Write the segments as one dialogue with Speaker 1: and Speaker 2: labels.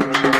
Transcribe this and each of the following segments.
Speaker 1: Thank you.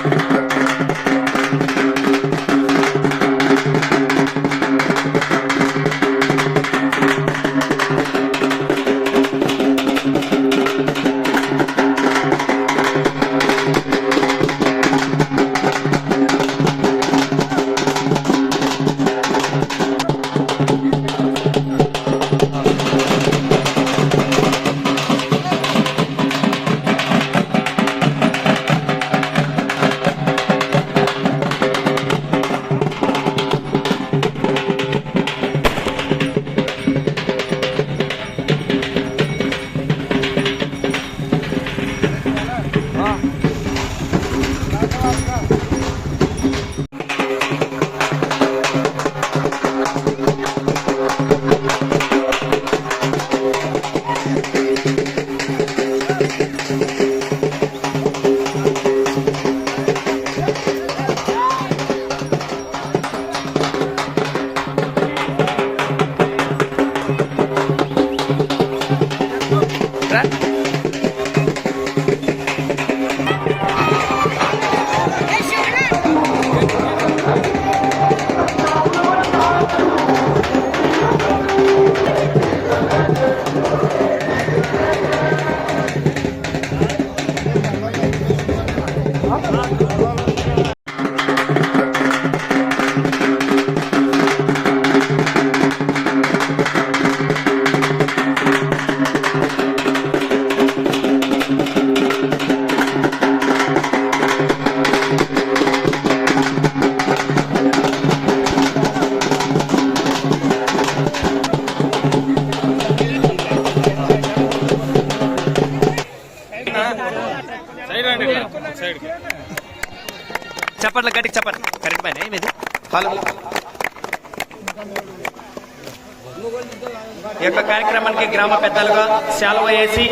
Speaker 1: గ్రామ పెద్దలుగా సెలవు వేసి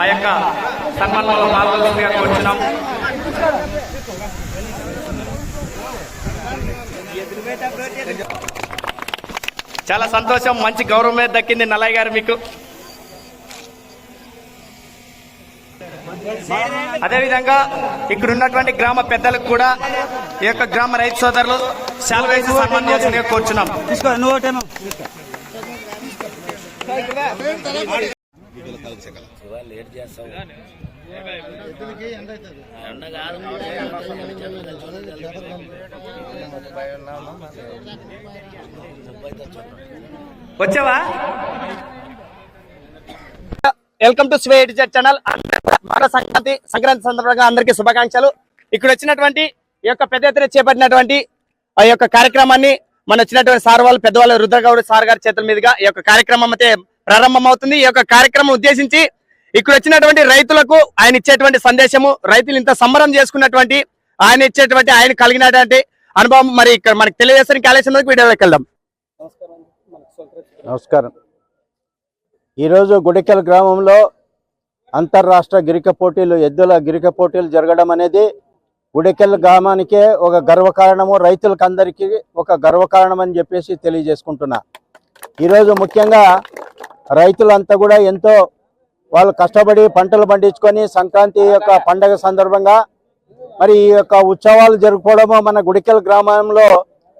Speaker 1: ఆ యొక్క సన్మానంలో పాల్గొల్సిందిగా కోరుచున్నాం చాలా సంతోషం. మంచి గౌరవం మీద దక్కింది నల్లయ్య గారు మీకు. అదేవిధంగా ఇక్కడ ఉన్నటువంటి గ్రామ పెద్దలకు కూడా ఈ యొక్క గ్రామ రైతు సోదరులు సెలవు వేసి సన్మానం చేసిందిగా కోరుచున్నాం. వచ్చావా? వెల్కమ్ టు స్వే ఎడిటర్ ఛానల్ మకర సంక్రాంతి సంక్రాంతి సందర్భంగా అందరికీ శుభాకాంక్షలు. ఇక్కడ వచ్చినటువంటి ఈ యొక్క పెద్ద ఎత్తున చేపట్టినటువంటి ఆ యొక్క కార్యక్రమాన్ని మన వచ్చినటువంటి సార్ వాళ్ళు పెద్దవాళ్ళు రుద్రగౌడ్ సార్ గారి చేతుల మీదుగా ఈ యొక్క కార్యక్రమం అయితే ప్రారంభం అవుతుంది ఈ యొక్క కార్యక్రమం ఉద్దేశించి ఇక్కడ వచ్చినటువంటి రైతులకు ఆయన ఇచ్చేటువంటి సందేశము రైతులు ఇంత సంబరం చేసుకున్నటువంటి ఆయన ఇచ్చేటువంటి ఆయన కలిగినటువంటి అనుభవం మరి ఇక్కడ మనకి తెలియజేస్తానికి ఆలోచన వీడియోలోకి వెళ్దాం.
Speaker 2: నమస్కారం. ఈరోజు గుడికల్ గ్రామంలో అంతర్రాష్ట్ర గిరిక పోటీలు ఎద్దుల గిరిక పోటీలు జరగడం అనేది గుడికెల్ గ్రామానికే ఒక గర్వకారణము రైతులకు అందరికీ ఒక గర్వకారణం అని చెప్పేసి తెలియజేసుకుంటున్నా. ఈరోజు ముఖ్యంగా రైతులంతా కూడా ఎంతో వాళ్ళు కష్టపడి పంటలు పండించుకొని సంక్రాంతి యొక్క పండగ సందర్భంగా మరి ఈ యొక్క ఉత్సవాలు జరుపుకోవడము మన గుడికెల్ గ్రామంలో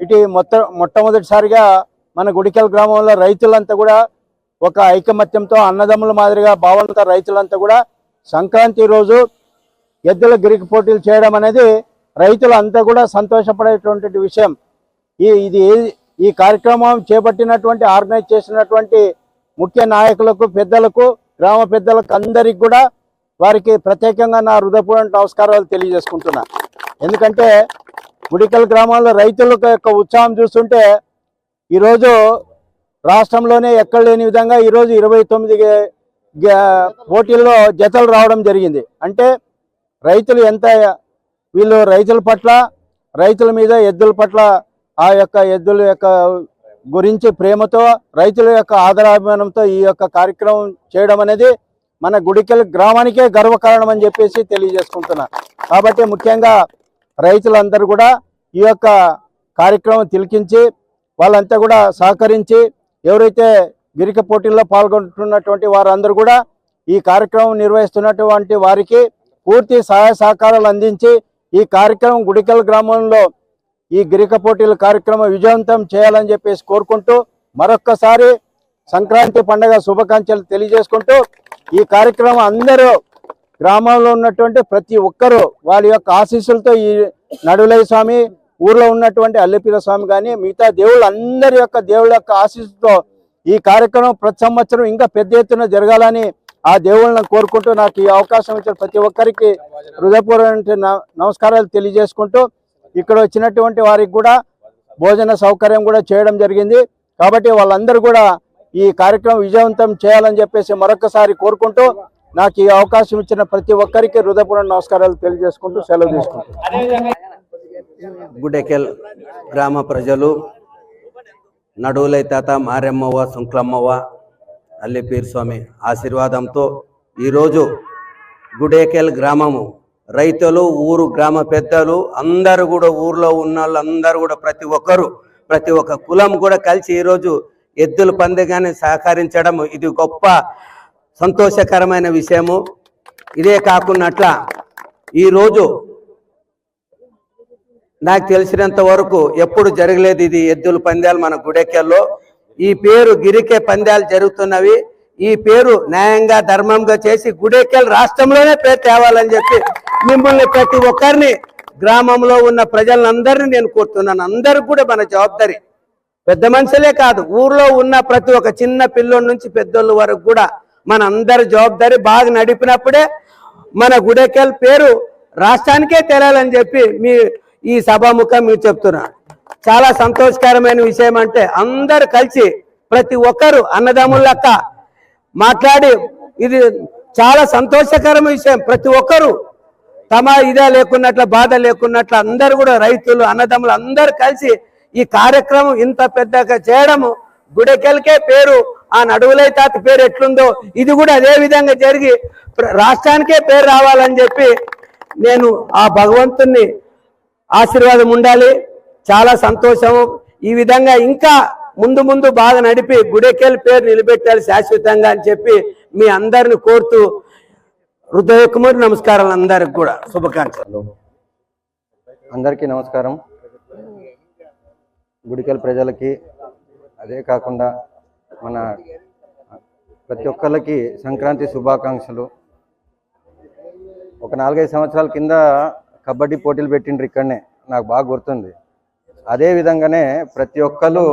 Speaker 2: ఇటు మొత్త మొట్టమొదటిసారిగా మన గుడికెల్ గ్రామంలో రైతులంతా కూడా ఒక ఐకమత్యంతో అన్నదమ్ముల మాదిరిగా భావనతో రైతులంతా కూడా సంక్రాంతి రోజు ఎద్దుల గిరికి పోటీలు చేయడం అనేది రైతులంతా కూడా సంతోషపడేటువంటి విషయం. ఈ ఇది ఈ కార్యక్రమం చేపట్టినటువంటి ఆర్గనైజ్ చేసినటువంటి ముఖ్య నాయకులకు పెద్దలకు గ్రామ పెద్దలకు అందరికి కూడా వారికి ప్రత్యేకంగా నా హృదయపూర్వక నమస్కారాలు తెలియజేసుకుంటున్నా. ఎందుకంటే గుడికల్ గ్రామాల్లో రైతుల యొక్క ఉత్సాహం చూస్తుంటే ఈరోజు రాష్ట్రంలోనే ఎక్కడ లేని విధంగా ఈరోజు ఇరవై తొమ్మిది పోటీల్లో జతలు రావడం జరిగింది. అంటే రైతులు ఎంత వీళ్ళు రైతుల పట్ల రైతుల మీద ఎద్దుల పట్ల ఆ యొక్క ఎద్దుల యొక్క గురించి ప్రేమతో రైతుల యొక్క ఆదరాభిమానంతో ఈ యొక్క కార్యక్రమం చేయడం అనేది మన గుడికెల్ గ్రామానికే గర్వకారణం అని చెప్పేసి తెలియజేసుకుంటున్నా. కాబట్టి ముఖ్యంగా రైతులందరూ కూడా ఈ యొక్క కార్యక్రమం తిలికించి వాళ్ళంతా కూడా సహకరించి ఎవరైతే గిరిక పోటీల్లో పాల్గొంటున్నటువంటి వారందరూ కూడా ఈ కార్యక్రమం నిర్వహిస్తున్నటువంటి వారికి పూర్తి సహాయ సహకారాలు అందించి ఈ కార్యక్రమం గుడికల్ గ్రామంలో ఈ గిరిక పోటీల కార్యక్రమం విజయవంతం చేయాలని చెప్పేసి కోరుకుంటూ మరొక్కసారి సంక్రాంతి పండుగ శుభాకాంక్షలు తెలియజేసుకుంటూ ఈ కార్యక్రమం అందరూ గ్రామంలో ఉన్నటువంటి ప్రతి ఒక్కరూ వాళ్ళ యొక్క ఆశీస్సులతో ఈ నడులయ్య స్వామి ఊర్లో ఉన్నటువంటి అల్లిపీర స్వామి కానీ మిగతా దేవుళ్ళు అందరి యొక్క దేవుళ్ళ యొక్క ఆశీస్సుతో ఈ కార్యక్రమం ప్రతి సంవత్సరం ఇంకా పెద్ద ఎత్తున జరగాలని ఆ దేవుళ్ళని కోరుకుంటూ నాకు ఈ అవకాశం ఇచ్చిన ప్రతి ఒక్కరికి హృదయపూర్వక న- నమస్కారాలు తెలియజేసుకుంటూ ఇక్కడ వచ్చినటువంటి వారికి కూడా భోజన సౌకర్యం కూడా చేయడం జరిగింది. కాబట్టి వాళ్ళందరూ కూడా ఈ కార్యక్రమం విజయవంతం చేయాలని చెప్పేసి మరొకసారి కోరుకుంటూ నాకు ఈ అవకాశం ఇచ్చిన ప్రతి ఒక్కరికి హృదయపూర్వక నమస్కారాలు తెలియజేసుకుంటూ సెలవు తీసుకుంటాను
Speaker 3: గుడెకెల్ గ్రామ ప్రజలు నడువులై తాత మారెమ్మవ్వ సుంక్లమ్మవ్వ అల్లిపీర్ స్వామి ఆశీర్వాదంతో ఈరోజు గుడేకెల్ గ్రామము రైతులు ఊరు గ్రామ పెద్దలు అందరూ కూడా ఊర్లో ఉన్న వాళ్ళందరూ కూడా ప్రతి ఒక్కరు ప్రతి ఒక్క కులం కూడా కలిసి ఈరోజు ఎద్దుల పందెగాన్ని సహకరించడం ఇది గొప్ప సంతోషకరమైన విషయము. ఇదే కాకున్నట్ల ఈరోజు నాకు తెలిసినంత వరకు ఎప్పుడు జరగలేదు ఇది ఎద్దుల పందాలు మన గుడెకెల్లో. ఈ పేరు గిరికే పందాలు జరుగుతున్నవి. ఈ పేరు న్యాయంగా ధర్మంగా చేసి గుడెకెల్ రాష్ట్రంలోనే పేరు తేవాలని చెప్పి మిమ్మల్ని ప్రతి ఒక్కరిని గ్రామంలో ఉన్న ప్రజలందరినీ నేను కోరుతున్నాను. అందరికి కూడా మన జవాబారి పెద్ద మనుషులే కాదు ఊర్లో ఉన్న ప్రతి ఒక్క చిన్న పిల్లోడి నుంచి పెద్దోళ్ళ వరకు కూడా మన అందరి జవాబారి బాగా నడిపినప్పుడే మన గుడెకెల్ పేరు రాష్ట్రానికే తెలియాలని చెప్పి మీ ఈ సభాముఖం మీరు చెప్తున్నాను. చాలా సంతోషకరమైన విషయం అంటే అందరు కలిసి ప్రతి ఒక్కరు అన్నదమ్ములక్క మాట్లాడి ఇది చాలా సంతోషకరమైన విషయం. ప్రతి ఒక్కరు తమ ఇదే లేకున్నట్ల బాధ లేకున్నట్ల అందరు కూడా రైతులు అన్నదమ్ములు అందరు కలిసి ఈ కార్యక్రమం ఇంత పెద్దగా చేయడము గుడెకెలకే పేరు ఆ నడువులై తాత పేరు ఎట్లుందో ఇది కూడా అదే విధంగా జరిగి ప్ర- రాష్ట్రానికే పేరు రావాలని చెప్పి నేను ఆ భగవంతుణ్ణి ఆశీర్వాదం ఉండాలి. చాలా సంతోషం. ఈ విధంగా ఇంకా ముందు ముందు బాగా నడిపి గుడెకెల్ పేరు నిలబెట్టాలి శాశ్వతంగా అని చెప్పి మీ అందరిని కోరుతూ హృదయకుమారి నమస్కారాలు అందరికి కూడా. శుభాకాంక్షలు.
Speaker 2: అందరికీ నమస్కారం. గుడికల్ ప్రజలకి అదే కాకుండా మన ప్రతి ఒక్కరికి సంక్రాంతి శుభాకాంక్షలు. ఒక నాలుగైదు సంవత్సరాల కింద కబడ్డీ పోటీలు పెట్టిండ్రు ఇక్కడనే. నాకు బాగా గుర్తుంది. అదే విధంగానే ప్రతి ఒక్కరు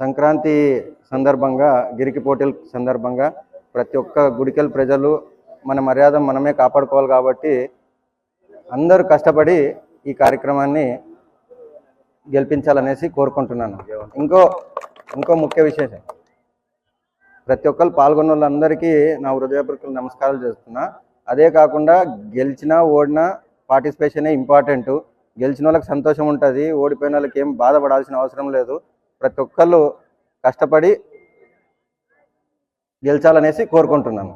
Speaker 2: సంక్రాంతి సందర్భంగా గిరికి పోటీల సందర్భంగా ప్రతి ఒక్క గుడికెళ్ళి ప్రజలు మన మర్యాద మనమే కాపాడుకోవాలి కాబట్టి అందరూ కష్టపడి ఈ కార్యక్రమాన్ని గెలిపించాలనేసి కోరుకుంటున్నాను. ఇంకో ఇంకో ముఖ్య విశేషం. ప్రతి ఒక్కరు పాల్గొన్న వాళ్ళందరికీ నా హృదయపూర్వక నమస్కారాలు చేస్తున్నా. అదే కాకుండా గెలిచినా ఓడినా పార్టిసిపేషనే ఇంపార్టెంటు. గెలిచిన వాళ్ళకి సంతోషం ఉంటుంది ఓడిపోయిన వాళ్ళకి ఏం బాధపడాల్సిన అవసరం లేదు. ప్రతి ఒక్కళ్ళు కష్టపడి గెలిచాలనేసి కోరుకుంటున్నాను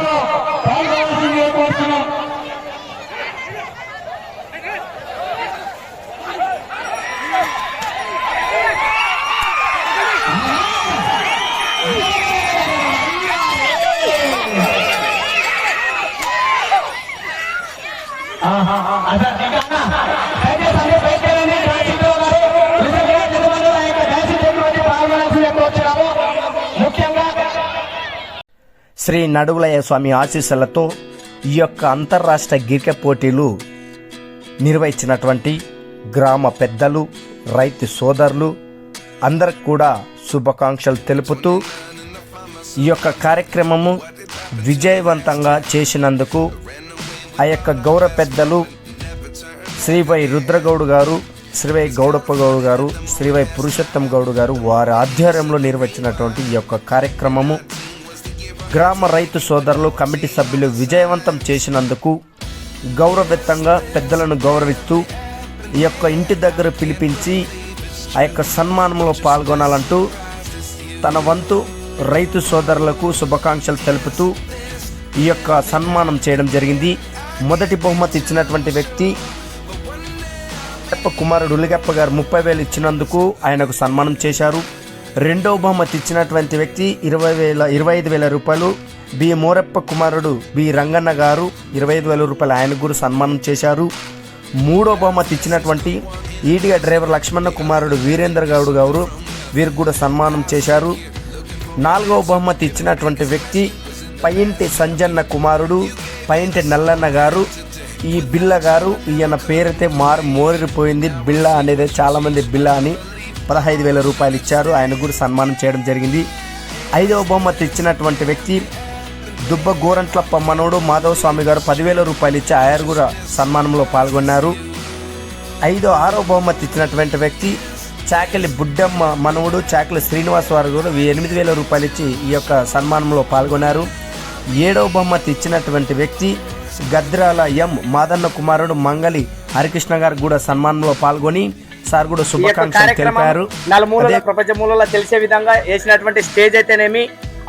Speaker 1: గ్రామ
Speaker 4: శ్రీ నడువులయ్య స్వామి ఆశీస్సులతో ఈ యొక్క అంతర్రాష్ట్ర గిరిక పోటీలు నిర్వహించినటువంటి గ్రామ పెద్దలు రైతు సోదరులు అందరికి కూడా శుభాకాంక్షలు తెలుపుతూ ఈ యొక్క కార్యక్రమము విజయవంతంగా చేసినందుకు ఆ యొక్క గౌరవ పెద్దలు శ్రీవై రుద్రగౌడ్ గారు శ్రీవై గౌడప్ప గౌడ్ గారు శ్రీవై పురుషోత్తం గౌడ్ గారు వారి ఆధ్వర్యంలో నిర్వహించినటువంటి ఈ యొక్క కార్యక్రమము గ్రామ రైతు సోదరులు కమిటీ సభ్యులు విజయవంతం చేసినందుకు గౌరవెత్తంగా పెద్దలను గౌరవిస్తూ ఈ యొక్క ఇంటి దగ్గర పిలిపించి ఆ యొక్క సన్మానంలో పాల్గొనాలంటూ తన వంతు రైతు సోదరులకు శుభాకాంక్షలు తెలుపుతూ ఈ యొక్క సన్మానం చేయడం జరిగింది. మొదటి బహుమతి ఇచ్చినటువంటి వ్యక్తి కుమారుడు ఉలిగప్ప గారు ముప్పై వేలు ఇచ్చినందుకు ఆయనకు సన్మానం చేశారు. రెండవ బహుమతి ఇచ్చినటువంటి వ్యక్తి ఇరవై వేల ఇరవై ఐదు వేల రూపాయలు బి. మోరప్ప కుమారుడు బి. రంగన్న గారు ఇరవై ఐదు వేల రూపాయలు ఆయనకు కూడా సన్మానం చేశారు. మూడో బహుమతి ఇచ్చినటువంటి ఈడిగా డ్రైవర్ లక్ష్మణ కుమారుడు వీరేంద్ర గౌడ్ గారు వీరికి కూడా సన్మానం చేశారు. నాలుగవ బహుమతి ఇచ్చినటువంటి వ్యక్తి పైంటి సంజన్న కుమారుడు పైంటి నల్లన్న గారు ఈ బిల్ల గారు ఈయన పేరైతే మారు మోరిపోయింది. బిళ్ళ అనేది చాలామంది బిళ్ళ అని పదహైదు వేల రూపాయలు ఇచ్చారు. ఆయన కూడా సన్మానం చేయడం జరిగింది. ఐదవ బహుమతి ఇచ్చినటువంటి వ్యక్తి దుబ్బ గోరంట్లప్ప మనోడు మాధవ స్వామి గారు పదివేల రూపాయలు ఇచ్చి ఆయన కూడా సన్మానంలో పాల్గొన్నారు. ఐదో ఆరో బహుమతి ఇచ్చినటువంటి వ్యక్తి చాకలి బుడ్డమ్మ మనవుడు చాకలి శ్రీనివాస్ వారు కూడా ఎనిమిది వేల రూపాయలు ఇచ్చి ఈ యొక్క సన్మానంలో పాల్గొన్నారు. ఏడవ బహుమతి ఇచ్చినటువంటి వ్యక్తి గద్రాల ఎం మాదన్న కుమారుడు మంగలి హరికృష్ణ గారు కూడా సన్మానంలో పాల్గొని సార్ కూడా శుభాకాంక్షలు తెలిపారు. నలుమూల ప్రపంచ మూలలో తెలిసే విధంగా వేసినటువంటి స్టేజ్ అయితేనేమి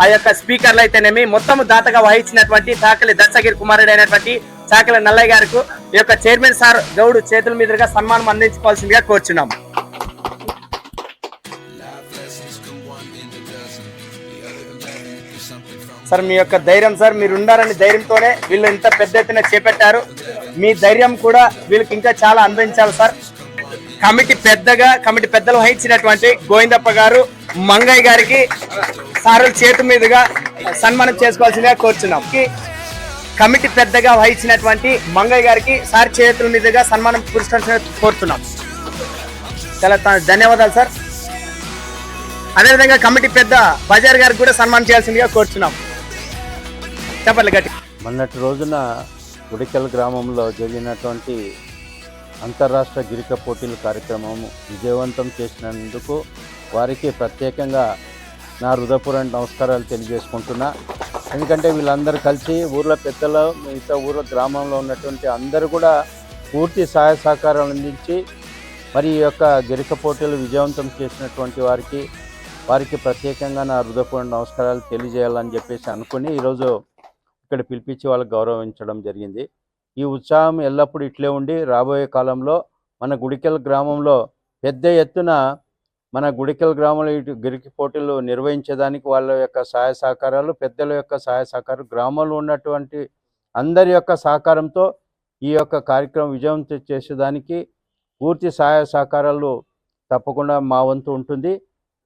Speaker 4: ఆ యొక్క స్పీకర్లు అయితేనేమి మొత్తం దాతగా వహించినటువంటి చాకలి దర్శగిరి కుమారుడు అయినటువంటి చాకలి నల్లయ్య గారికి ఈ యొక్క చైర్మన్ సార్ గౌడ్ చేతుల మీదుగా సన్మానం అందించుకోవాల్సిందిగా కోరుచున్నాం. సార్ మీ యొక్క ధైర్యం సార్ మీరు ఉన్నారని ధైర్యంతోనే వీళ్ళు ఇంత పెద్ద ఎత్తున చేపట్టారు. మీ ధైర్యం కూడా వీళ్ళకి ఇంకా చాలా అందించాలి సార్. కమిటీ పెద్దగా కమిటీ పెద్దలు వహించినటువంటి గోవిందప్ప గారు మంగయ్య గారికి సారుల చేతి మీదుగా సన్మానం చేసుకోవాల్సిందిగా కోరుచున్నాం. కమిటీ పెద్దగా వహించినటువంటి మంగయ్య గారికి సార్ చేతుల మీదుగా సన్మానం పురస్కరించాలని కోరుతున్నాం. చాలా ధన్యవాదాలు సార్. అదేవిధంగా కమిటీ పెద్ద బజార్ గారికి కూడా సన్మానం చేయాల్సిందిగా కోరుచున్నాం. చెప్పండి గట్టి.
Speaker 2: మొన్నటి రోజున గుడికల్ గ్రామంలో జరిగినటువంటి అంతర్రాష్ట్ర గిరిక పోటీల కార్యక్రమం విజయవంతం చేసినందుకు వారికి ప్రత్యేకంగా నా హృదయపూర్వక నమస్కారాలు తెలియజేసుకుంటున్నా. ఎందుకంటే వీళ్ళందరూ కలిసి ఊర్లో పెద్దలు మిగతా ఊర్ల గ్రామంలో ఉన్నటువంటి అందరూ కూడా పూర్తి సహాయ సహకారాలు అందించి మరి ఈ యొక్క గిరిక పోటీలు విజయవంతం చేసినటువంటి వారికి వారికి ప్రత్యేకంగా నా హృదయపూర్వక నమస్కారాలు తెలియజేయాలని చెప్పేసి అనుకుని ఈరోజు ఇక్కడ పిలిపించి వాళ్ళకి గౌరవించడం జరిగింది. ఈ ఉత్సాహం ఎల్లప్పుడూ ఇట్లే ఉండి రాబోయే కాలంలో మన గుడికెల్ గ్రామంలో పెద్ద ఎత్తున మన గుడికెల్ గ్రామంలో ఇటు గిరికి పోటీలు నిర్వహించేదానికి వాళ్ళ యొక్క సహాయ సహకారాలు పెద్దల యొక్క సహాయ సహకారం గ్రామంలో ఉన్నటువంటి అందరి యొక్క సహకారంతో ఈ యొక్క కార్యక్రమం విజయం చేసేదానికి పూర్తి సహాయ సహకారాలు తప్పకుండా మా వంతు ఉంటుంది.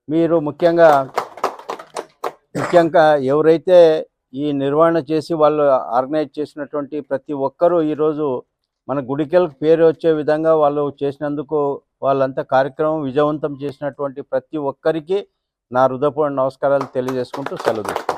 Speaker 2: మీరు ముఖ్యంగా ముఖ్యంగా ఎవరైతే ఈ నిర్వహణ చేసి వాళ్ళు ఆర్గనైజ్ చేసినటువంటి ప్రతి ఒక్కరూ ఈరోజు మన గుడికెళ్ళకి పేరు వచ్చే విధంగా వాళ్ళు చేసినందుకు వాళ్ళంతా కార్యక్రమం విజయవంతం చేసినటువంటి ప్రతి ఒక్కరికి నా హృదయపూర్ణ నమస్కారాలు తెలియజేసుకుంటూ సెలవు తీసుకుంటాను.